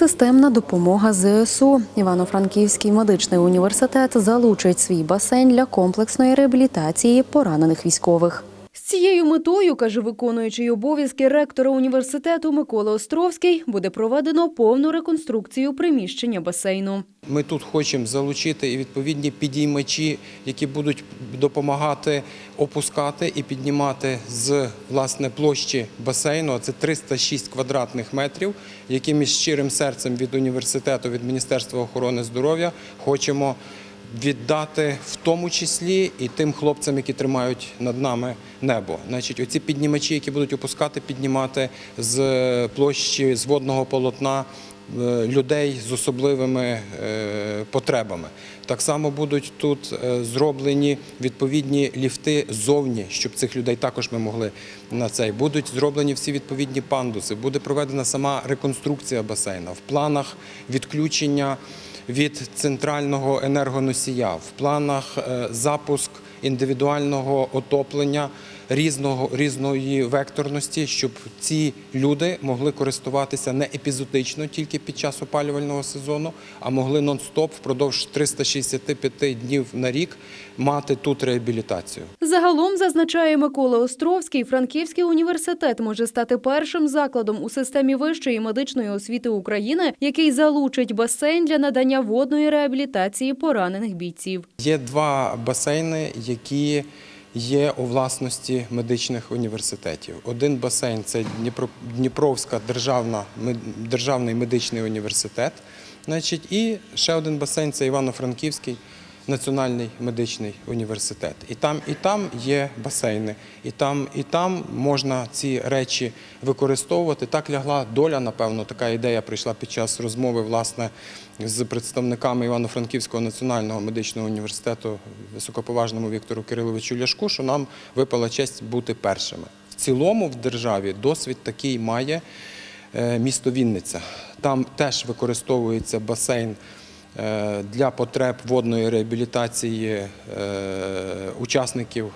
Системна допомога ЗСУ. Івано-Франківський медичний університет залучить свій басейн для комплексної реабілітації поранених військових. З цією метою, каже виконуючий обов'язки ректора університету Микола Островський, буде проведено повну реконструкцію приміщення басейну. Ми тут хочемо залучити і відповідні підіймачі, які будуть допомагати опускати і піднімати з власне площі басейну. Це 306 квадратних метрів, які ми щирим серцем від університету, від Міністерства охорони здоров'я хочемо віддати в тому числі і тим хлопцям, які тримають над нами небо. Значить, оці піднімачі, які будуть опускати, піднімати з площі з водного полотна е, людей з особливими е, потребами. Так само будуть тут е, зроблені відповідні ліфти ззовні, щоб цих людей також ми могли на цей. Будуть зроблені всі відповідні пандуси, буде проведена сама реконструкція басейна в планах відключення від центрального енергоносія, в планах е, запуск індивідуального отоплення різного різної векторності, щоб ці люди могли користуватися не епізодично тільки під час опалювального сезону, а могли нон-стоп впродовж 365 днів на рік мати тут реабілітацію. Загалом, зазначає Микола Островський, Франківський університет може стати першим закладом у системі вищої медичної освіти України, який залучить басейн для надання водної реабілітації поранених бійців. Є два басейни, які є у власності медичних університетів. Один басейн це Дніпро, Дніпровська державна державний медичний університет. Значить, і ще один басейн це Івано-Франківський національний медичний університет. І там, і там є басейни, і там, і там можна ці речі використовувати. Так лягла доля, напевно, така ідея прийшла під час розмови власне з представниками Івано-Франківського національного медичного університету високоповажному Віктору Кириловичу Ляшку, що нам випала честь бути першими. В цілому в державі досвід такий має е, місто Вінниця. Там теж використовується басейн для потреб водної реабілітації е, учасників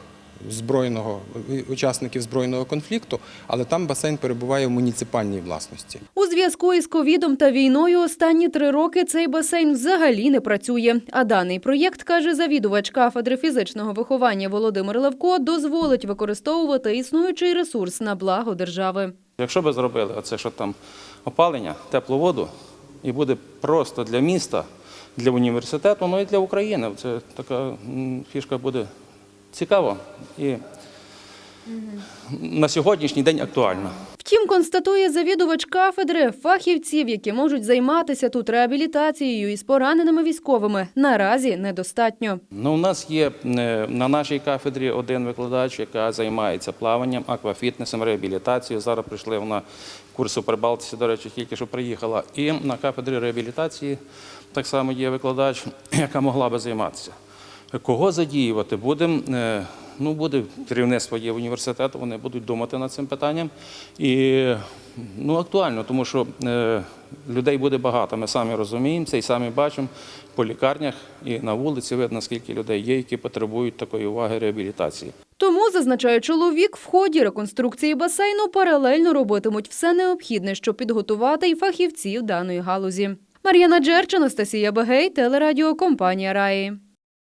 збройного учасників збройного конфлікту, але там басейн перебуває в муніципальній власності. У зв'язку із ковідом та війною останні три роки цей басейн взагалі не працює. А даний проєкт, каже завідувач кафедри фізичного виховання Володимир Левко, дозволить використовувати існуючий ресурс на благо держави. Якщо би зробили оце, що там опалення, теплу воду, і буде просто для міста, для університету, ну і для України. Це така фішка буде цікава і на сьогоднішній день актуальна. Втім, констатує завідувач кафедри, фахівців, які можуть займатися тут реабілітацією із пораненими військовими, наразі недостатньо. Ну, у нас є е, на нашій кафедрі один викладач, яка займається плаванням, аквафітнесом, реабілітацією. Зараз прийшли вона курсу при Балтиці, до речі, тільки що приїхала. І на кафедрі реабілітації так само є викладач, яка могла би займатися. Кого задіювати? Будемо. Ну, буде керівництво є університету, вони будуть думати над цим питанням. І ну, актуально, тому що е, людей буде багато. Ми самі розуміємо це і самі бачимо по лікарнях і на вулиці видно, скільки людей є, які потребують такої уваги реабілітації. Тому, зазначає чоловік, в ході реконструкції басейну паралельно робитимуть все необхідне, щоб підготувати й фахівців даної галузі. Мар'яна Джерч, Анастасія Багей, телерадіокомпанія Раї.